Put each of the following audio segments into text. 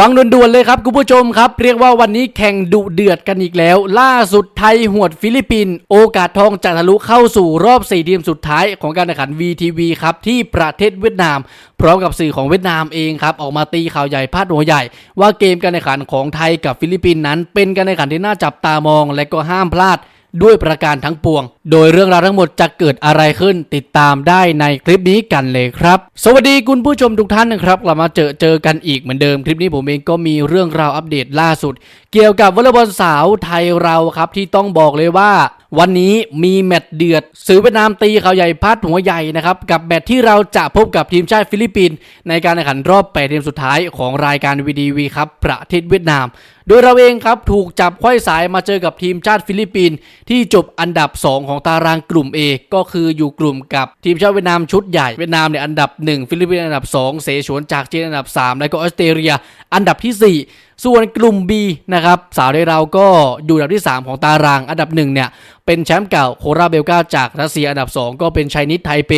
ฟังด่วนๆเลยครับคุณผู้ชมครับ เรียกว่าวันนี้แข่งดุเดือดกันอีกแล้ว ล่าสุดไทยหวดฟิลิปปินส์โอกาสทองจะทะลุเข้าสู่รอบ 4 ทีมสุดท้ายของการแข่งขัน VTV ครับ ที่ประเทศเวียดนาม พร้อมกับสื่อของเวียดนามเองครับ ออกมาตีข่าวใหญ่พาดหัวใหญ่ ว่าเกมการแข่งขันของไทยกับฟิลิปปินส์นั้น เป็นการแข่งขันที่น่าจับตามอง และก็ห้ามพลาดด้วยประการทั้งปวง โดยเรื่องราวทั้งหมดจะเกิดอะไรขึ้นติดตามได้ในคลิปนี้กันเลยครับ สวัสดีคุณผู้ชมทุกท่านนะครับกลับมาเจอเจอกันอีกเหมือนเดิมคลิปนี้ผมเองก็มีเรื่องราวอัปเดตล่าสุด เกี่ยวกับวอลเลย์บอลสาวไทยเราครับที่ต้องบอกเลยว่า วันนี้มีแมตช์เดือดสื่อเวียดนามตีเขาใหญ่พัดหัวใหญ่นะครับกับแมตช์ที่เราจะพบกับทีมชาติฟิลิปปินส์ในการแข่งขันรอบ8ทีมสุดท้ายของรายการวีดีวีครับประเทศเวียดนาม โดยเราเองครับถูกจับไขว้สายมาเจอกับทีมชาติฟิลิปปินส์ที่จบอันดับ 2 ของของตารางกลุ่ม A ก็คืออยู่กลุ่มกับทีมชาติเวียดนามชุดใหญ่เวียดนามเนี่ยอันดับ 1 ฟิลิปปินส์อันดับ 2 เสฉวนจากจีนอันดับ 3 แล้วก็ออสเตรเลียอันดับทีสี่4 ส่วนกลุ่ม B นะครับสาวไทยเราก็อยู่อันดับที่ 3 ของตารางอันดับ1เนี่ย เป็นแชมป์เก่าโคราเบลกาจากรัสเซียอันดับ 2 ก็เป็นไชนิดไทเป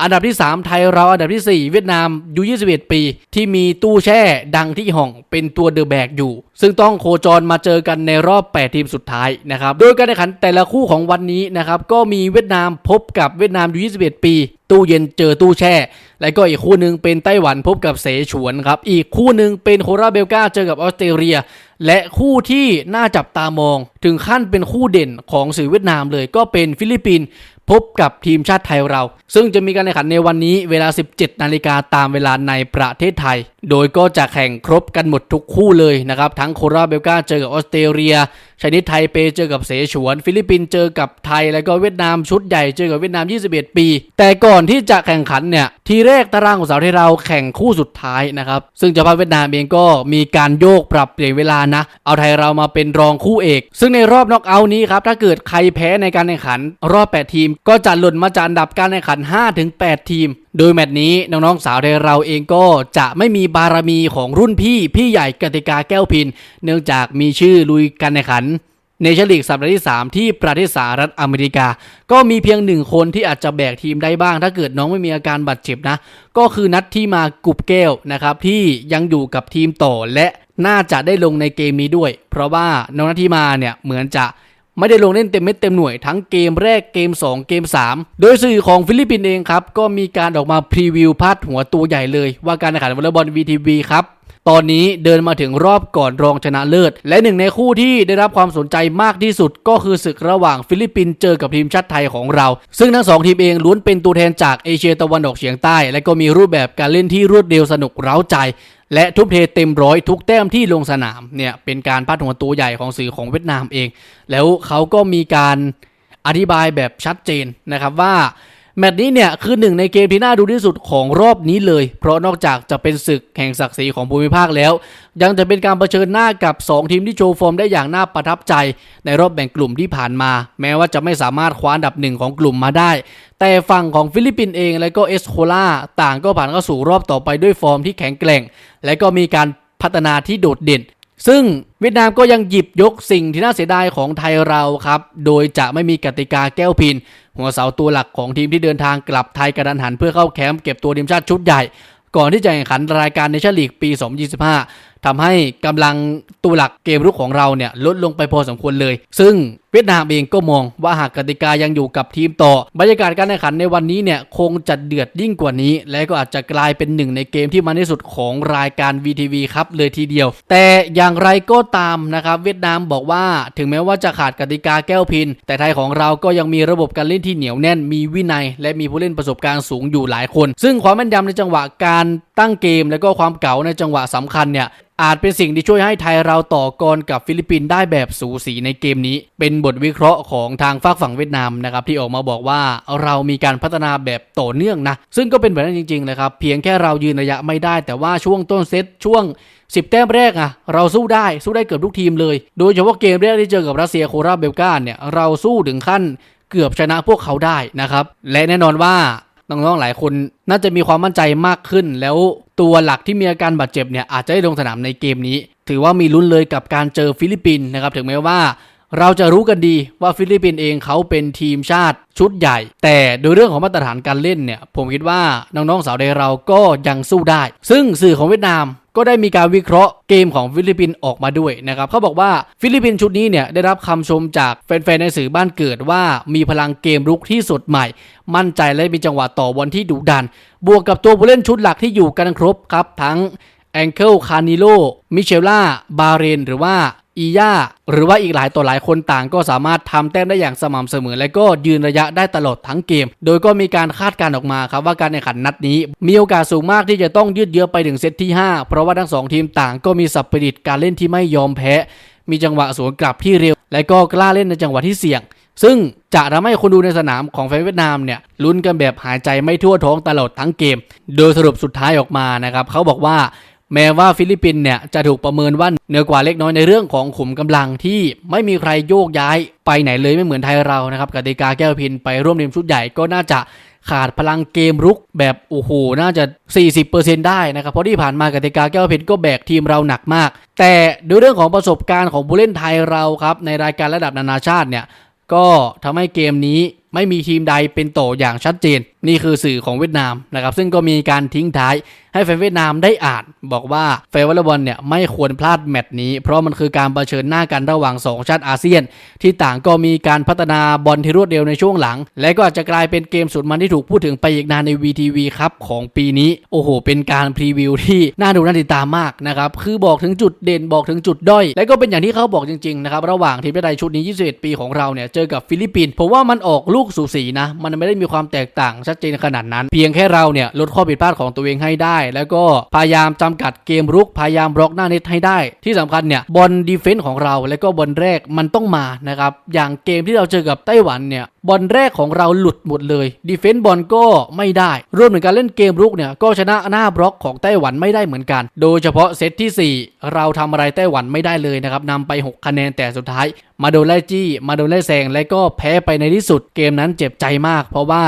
อันดับที่ 3 ไทยเราอันดับทีสี่4 เวียดนามยู21 ปี ที่มีตู้แช่ดังที่ห่องเป็นตัวเดอะแบกอยู่ ซึ่งต้องโคจรมาเจอกันในรอบ 8 ทีมสุดท้ายนะครับโดยการแข่งขันแต่ละคู่ของวันนี้นะครับก็มีเวียดนามพบกับเวียดนามยู21 ปี ตู้เย็นเจอตู้แช่ และก็อีกคู่หนึ่งเป็นไต้หวันพบกับเสฉวนครับ อีกคู่หนึ่งเป็นโคราเบลกาเจอกับออสเตรเลีย และคู่ที่น่าจับตามอง ถึงขั้นเป็นคู่เด่นของสื่อเวียดนามเลยก็เป็นฟิลิปปินส์พบกับทีมชาติไทยเรา ซึ่งจะมีการแข่งขันในวันนี้เวลา 17 นาฬิกาตามเวลาในประเทศไทย โดยก็จะแข่งครบกันหมดทุกคู่เลยนะครับ ทั้งโคราเบลกาเจอกับออสเตรเลียชนิดไทยเปเจอกับเสฉวน ฟิลิปปินส์เจอกับไทย แล้วก็เวียดนามชุดใหญ่เจอกับเวียดนาม 21 ปี แต่ก่อนที่จะแข่งขันเนี่ยทีแรกตารางของสาวไทยเราแข่งคู่สุดท้ายนะครับ ซึ่งเจ้าภาพเวียดนามเองก็มีการโยกปรับเปลี่ยนเวลานะ เอาไทยเรามาเป็นรองคู่เอก ซึ่งในรอบน็อกเอาท์นี้ครับ ถ้าเกิดใครแพ้ในการแข่งขัน รอบ 8 ทีม ก็จะหล่นมาจากอันดับการแข่งขัน 5-8 ทีมโดยแมตช์นี้น้องๆสาวไทยเราเองก็จะไม่มีบารมีของรุ่นพี่พี่ใหญ่กติกาแก้วพิน เนื่องจากมีชื่อลุยการแข่งขัน เนชั่นลีกสัปดาห์ที่ 3 ที่ประเทศสหรัฐอเมริกา ก็มีเพียงหนึ่งคนที่อาจจะแบกทีมได้บ้าง ถ้าเกิดน้องไม่มีอาการบาดเจ็บนะ ก็คือนัดที่มากุบแก้วนะครับที่ยังอยู่กับทีมต่อและน่าจะได้ลงในเกมนี้ด้วย เพราะว่าน้องนัทที่มาเนี่ยเหมือนจะไม่ได้ลงเล่นเต็มเม็ดเต็มหน่วยทั้งเกมแรกเกม 2 เกม 3 โดยสื่อของฟิลิปปินส์เองครับ ก็มีการออกมาพรีวิวพาดหัวตัวใหญ่เลย ว่าการแข่งขันวอลเลย์บอล VTV ครับ ตอนนี้เดินมาถึงรอบก่อนรองชนะเลิศ และหนึ่งในคู่ที่ได้รับความสนใจมากที่สุดก็คือศึกระหว่างฟิลิปปินส์เจอกับทีมชาติไทยของเรา ซึ่งทั้งสองทีมเองล้วนเป็นตัวแทนจากเอเชียตะวันออกเฉียงใต้ และก็มีรูปแบบการเล่นที่รวดเร็วสนุกเร้าใจและทุบเทเต็มร้อยทุกแต้มที่ลงสนามเนี่ยเป็นการพาดหัวตัวใหญ่ของสื่อของเวียดนามเอง แล้วเขาก็มีการอธิบายแบบชัดเจนนะครับว่า แมตช์นี้เนี่ยคือหนึ่งในเกมที่น่าดูที่สุดของรอบนี้เลย เพราะนอกจากจะเป็นศึกแห่งศักดิ์ศรีของภูมิภาคแล้ว ยังจะเป็นการเผชิญหน้ากับ 2 ทีมที่โชว์ฟอร์มได้อย่างน่าประทับใจ ในรอบแบ่งกลุ่มที่ผ่านมา แม้ว่าจะไม่สามารถคว้าอันดับหนึ่งของกลุ่มมาได้ แต่ฝั่งของฟิลิปปินส์เองและก็เอสโคลาต่างก็ผ่านเข้าสู่รอบต่อไปด้วยฟอร์มที่แข็งแกร่ง และก็มีการพัฒนาที่โดดเด่น ซึ่งเวียดนามก็ยังหยิบยกสิ่งที่น่าเสียดายของไทยเราครับ โดยจะไม่มีกติกาแก้วพิน หัวเสาตัวหลักของทีมที่เดินทางกลับไทยกระดันหันเพื่อเข้าแคมป์เก็บตัวทีมชาติชุดใหญ่ ก่อนที่จะแข่งขันรายการในชั่นลีกปี 2025ทำให้กำลังตัวหลักเกมรุกของเราเนี่ยลดลงไปพอสมควรเลย ซึ่งเวียดนามเองก็มองว่าหากกติกายังอยู่กับทีมต่อบรรยากาศการแข่งขันในวันนี้เนี่ยคงจะเดือดยิ่งกว่านี้ และก็อาจจะกลายเป็นหนึ่งในเกมที่มันที่สุดของรายการ VTV ครับเลยทีเดียว แต่อย่างไรก็ตามนะครับเวียดนามบอกว่าถึงแม้ว่าจะขาดกติกาแก้วพิน แต่ไทยของเราก็ยังมีระบบการเล่นที่เหนียวแน่นมีวินัย และมีผู้เล่นประสบการณ์สูงอยู่หลายคน ซึ่งความแม่นยำในจังหวะการตั้งเกม และก็ความเก๋าในจังหวะสำคัญเนี่ยอาจเป็นสิ่งที่ช่วยให้ไทยเราต่อกรกับฟิลิปปินส์ได้แบบสูสีในเกมนี้ เป็นบทวิเคราะห์ของทางฝากฝั่งเวียดนามนะครับที่ออกมาบอกว่าเรามีการพัฒนาแบบต่อเนื่องนะ ซึ่งก็เป็นแบบนั้นจริงๆเลยครับ เพียงแค่เรายืนระยะไม่ได้ แต่ว่าช่วงต้นเซตช่วง 10 แต้มแรกอะเราสู้ได้สู้ได้เกือบทุกทีมเลย โดยเฉพาะเกมแรกที่เจอกับรัสเซียโคราเบลกาเนี่ยเราสู้ถึงขั้นเกือบชนะพวกเขาได้นะครับและแน่นอนว่า น้องๆหลายคนน่าจะมีความมั่นใจมากขึ้น แล้วตัวหลักที่มีอาการบาดเจ็บเนี่ยอาจจะได้ลงสนามในเกมนี้ ถือว่ามีลุ้นเลยกับการเจอฟิลิปปินส์นะครับถึงแม้ว่าเราจะรู้กันดีว่าฟิลิปปินส์เองเขาเป็นทีมชาติชุดใหญ่ แต่โดยเรื่องของมาตรฐานการเล่นเนี่ย ผมคิดว่าน้องๆสาวไทยเราก็ยังสู้ได้ ซึ่งสื่อของเวียดนาม ก็ได้มีการวิเคราะห์เกมของฟิลิปปินส์ออกมาด้วยนะครับเขาบอกว่าฟิลิปปินส์ชุดนี้เนี่ยได้รับคำชมจากแฟนๆในสื่อบ้านเกิดว่ามีพลังเกมรุกที่สดใหม่ มั่นใจและมีจังหวะต่อบอลที่ดุดัน บวกกับตัวผู้เล่นชุดหลักที่อยู่กันครบครับทั้งแองเคิลคานิโลมิเชล่าบาเรนหรือว่า อีย่าหรือว่าอีกหลายต่อหลายคนต่างก็สามารถทำแต้มได้อย่างสม่ำเสมอ และก็ยืนระยะได้ตลอดทั้งเกม โดยก็มีการคาดการณ์ออกมาครับว่าการแข่งขันนัดนี้ มีโอกาสสูงมากที่จะต้องยืดเยื้อไปถึงเซตที่ 5 เพราะว่าทั้งสองทีมต่างก็มีสัพพิตการเล่นที่ไม่ยอมแพ้ มีจังหวะสวนกลับที่เร็ว และก็กล้าเล่นในจังหวะที่เสี่ยง ซึ่งจะทำให้คนดูในสนามของแฟนเวียดนามเนี่ยลุ้นกันแบบหายใจไม่ทั่วท้องตลอดทั้งเกม โดยสรุปสุดท้ายออกมานะครับเขาบอกว่า แม้ว่าฟิลิปปินส์เนี่ยจะถูกประเมินว่าเหนือกว่าเล็กน้อยในเรื่องของขุมกำลังที่ไม่มีใครโยกย้ายไปไหนเลยไม่เหมือนไทยเรานะครับกติกาแก้วพินไปร่วมทีมชุดใหญ่ก็น่าจะขาดพลังเกมรุกแบบโอ้โหน่าจะ 40%ได้นะครับ เพราะที่ผ่านมากติกาแก้วเพชรก็แบกทีมเราหนักมาก แต่ด้วยเรื่องของประสบการณ์ของผู้เล่นไทยเราครับ ในรายการระดับนานาชาติเนี่ย ก็ทำให้เกมนี้ไม่มีทีมใดเป็นโตอย่างชัดเจน นี่คือสื่อของเวียดนามนะครับซึ่งก็มีการทิ้งท้ายให้แฟนเวียดนามได้อ่าน บอกว่าแฟนวอลเลย์บอลเนี่ยไม่ควรพลาดแมตช์นี้ เพราะมันคือการเผชิญหน้ากันระหว่าง 2 ชาติอาเซียน ที่ต่างก็มีการพัฒนาบอลที่รวดเร็วในช่วงหลัง และก็อาจจะกลายเป็นเกมสุดมันที่ถูกพูดถึงไปอีกนานใน VTV ครับของปีนี้โอ้โห เป็นการพรีวิวที่น่าดูน่าติดตามมากนะครับคือบอกถึงจุดเด่นบอกถึงจุดด้อย และก็เป็นอย่างที่เขาบอกจริงๆนะครับระหว่างทีมชาติไทยชุดนี้ 21 ปีของเราเนี่ยเจอกับฟิลิปปินส์ผมว่ามันออกลููกสูสีนะ มันไม่ได้มีความแตกต่างชัดเจนขนาดนั้น เพียงแค่เราเนี่ยลดข้อผิดพลาดของตัวเองให้ได้ แล้วก็พยายามจำกัดเกมรุกพยายามบล็อกหน้าเน็ตให้ได้ ที่สำคัญเนี่ยบอลดีเฟนส์ของเราแล้วก็บอลแรกมันต้องมานะครับอย่างเกมที่เราเจอกับไต้หวันเนี่ยบอลแรกของเราหลุดหมดเลยดีเฟนส์บอลก็ไม่ได้รวมถึงการเล่นเกมรุกเนี่ยก็ชนะหน้าบล็อกของไต้หวันไม่ได้เหมือนกัน โดยเฉพาะเซตที่ 4 เราทำอะไรไต้หวันไม่ได้เลยนะครับนำไป 6 คะแนนแต่สุดท้าย มาโดนไล่จี้ มาโดนไล่แซงและก็แพ้ไปในที่สุดเกมนั้นเจ็บใจมาก เพราะว่า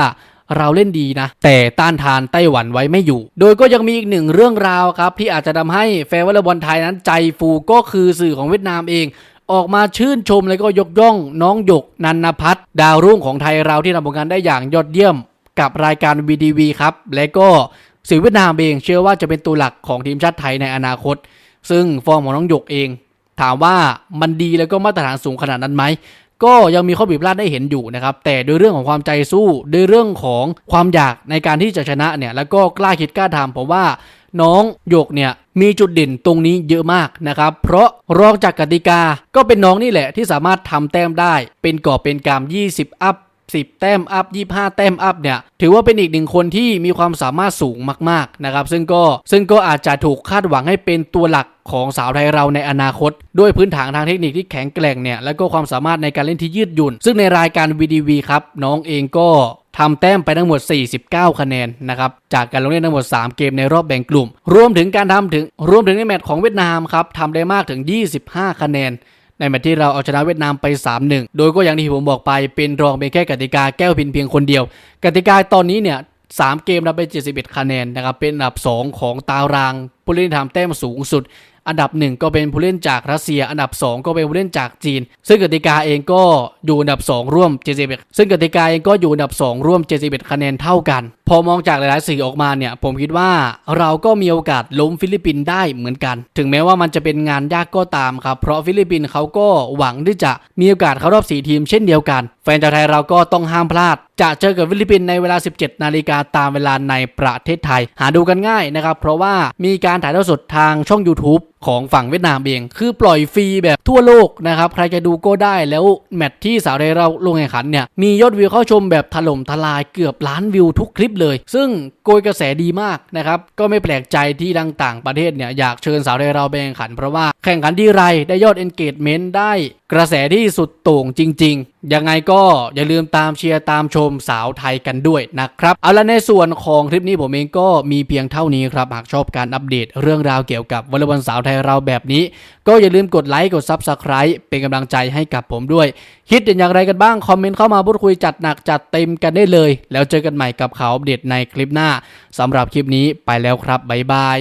เราเล่นดีนะ แต่ต้านทานไต้หวันไว้ไม่อยู่ โดยก็ยังมีอีกหนึ่งเรื่องราวครับ ที่อาจจะทำให้แฟนวอลเลย์บอลไทยนั้นใจฟูก็คือสื่อของเวียดนามเอง ออกมาชื่นชมและก็ยกย่องน้องหยกนันนพัฒน์ดาวรุ่งของไทยเราที่ทำผลงานได้อย่างยอดเยี่ยม กับรายการ VTV ครับ และก็สื่อเวียดนามเองเชื่อว่าจะเป็นตัวหลักของทีมชาติไทยในอนาคต ซึ่งฟอร์มของน้องหยกเอง ถามว่ามันดีแล้วก็มาตรฐานสูงขนาดนั้นไหม ก็ยังมีข้อผิดพลาดได้เห็นอยู่นะครับ แต่ด้วยเรื่องของความใจสู้ด้วยเรื่องของความอยากในการที่จะชนะเนี่ยแล้วก็กล้าคิดกล้าทำผมว่าน้องหยกเนี่ยมีจุดเด่นตรงนี้เยอะมากนะครับ เพราะรองจากกติกาก็เป็นน้องนี่แหละที่สามารถทำแต้มได้เป็นกอบเป็นกาม 20 อัพ 10 แต้มอัพ 25 แต้มอัพเนี่ยถือว่าเป็นอีกหนึ่งคนที่มีความสามารถสูงมากๆนะครับซึ่งก็ซึ่งก็อาจจะถูกคาดหวังให้เป็นตัวหลักของสาวไทยเราในอนาคต ด้วยพื้นฐานทางเทคนิคที่แข็งแกร่งเนี่ยแล้วก็ความสามารถในการเล่นที่ยืดหยุ่น ซึ่งในรายการ VDV ครับน้องเองก็ทำแต้มไปทั้งหมด 49 คะแนนนะครับจากการลงเล่นทั้งหมด 3 เกมในรอบแบ่งกลุ่ม รวมถึงการทำถึงรวมถึงในแมตช์ของเวียดนามครับทำได้มากถึง 25 คะแนน ในแมตช์ที่เราเอาชนะเวียดนามไป 3-1 โดยก็อย่างที่ผมบอกไปเป็นรองเป็นแค่กติกาแก้วพินเพียงคนเดียว กติกาตอนนี้เนี่ย3เกมเราไป 71 คะแนนนะครับเป็นอันดับ 2 ของตารางผู้เล่นที่ทำแต้มสูงสุด อันดับ 1 ก็เป็นผู้เล่นจากรัสเซีย อันดับ 2 ก็เป็นผู้เล่นจากจีน ซึ่งกติกาเองก็อยู่อันดับ 2 ร่วม 71 ซึ่งกติกาเองก็อยู่อันดับ 2 ร่วม 71 คะแนนเท่ากัน พอมองจากหลายๆสื่อออกมาเนี่ย ผมคิดว่าเราก็มีโอกาสล้มฟิลิปปินส์ได้เหมือนกัน ถึงแม้ว่ามันจะเป็นงานยากก็ตามครับ เพราะฟิลิปปินส์เขาก็หวังที่จะมีโอกาสเข้ารอบ 4 ทีมเช่นเดียวกันแฟนชาวไทยเราก็ต้องห้ามพลาด จะเจอกับฟิลิปปินส์ในเวลา 17 นาฬิกาตามเวลาในประเทศไทย หาดูกันง่ายนะครับ เพราะว่ามีการถ่ายทอดสดทางช่อง YouTube ของฝั่งเวียดนามเอง คือปล่อยฟรีแบบทั่วโลกนะครับ ใครจะดูก็ได้แล้วแมตช์ที่สาวไทยเราลงแข่งขันเนี่ย มียอดวิวเข้าชมแบบถล่มทลายเกือบล้านวิวทุกคลิปเลย ซึ่งโกยกระแสดีมากนะครับ ก็ไม่แปลกใจที่ดังต่างประเทศเนี่ยอยากเชิญสาวไทยเราไปแข่งขัน เพราะว่าแข่งขันที่ไรได้ยอด engagement ได้กระแสที่สุดโต่งจริง ๆ ยังไงก็อย่าลืมตามเชียร์ตามชมสาวไทยกันด้วยนะครับ เอาละในส่วนของคลิปนี้ผมเองก็มีเพียงเท่านี้ครับ หากชอบการอัปเดตเรื่องราวเกี่ยวกับวอลเลย์บอลสาวไทยเราแบบนี้ ก็อย่าลืมกดไลค์กด Subscribe เป็นกำลังใจให้กับผมด้วย คิดเห็นอย่างไรกันบ้าง คอมเมนต์เข้ามาพูดคุยจัดหนักจัดเต็มกันได้เลย แล้วเจอกันใหม่กับข่าวอัปเดตในคลิปหน้าสำหรับคลิปนี้ไปแล้วครับบ๊ายบาย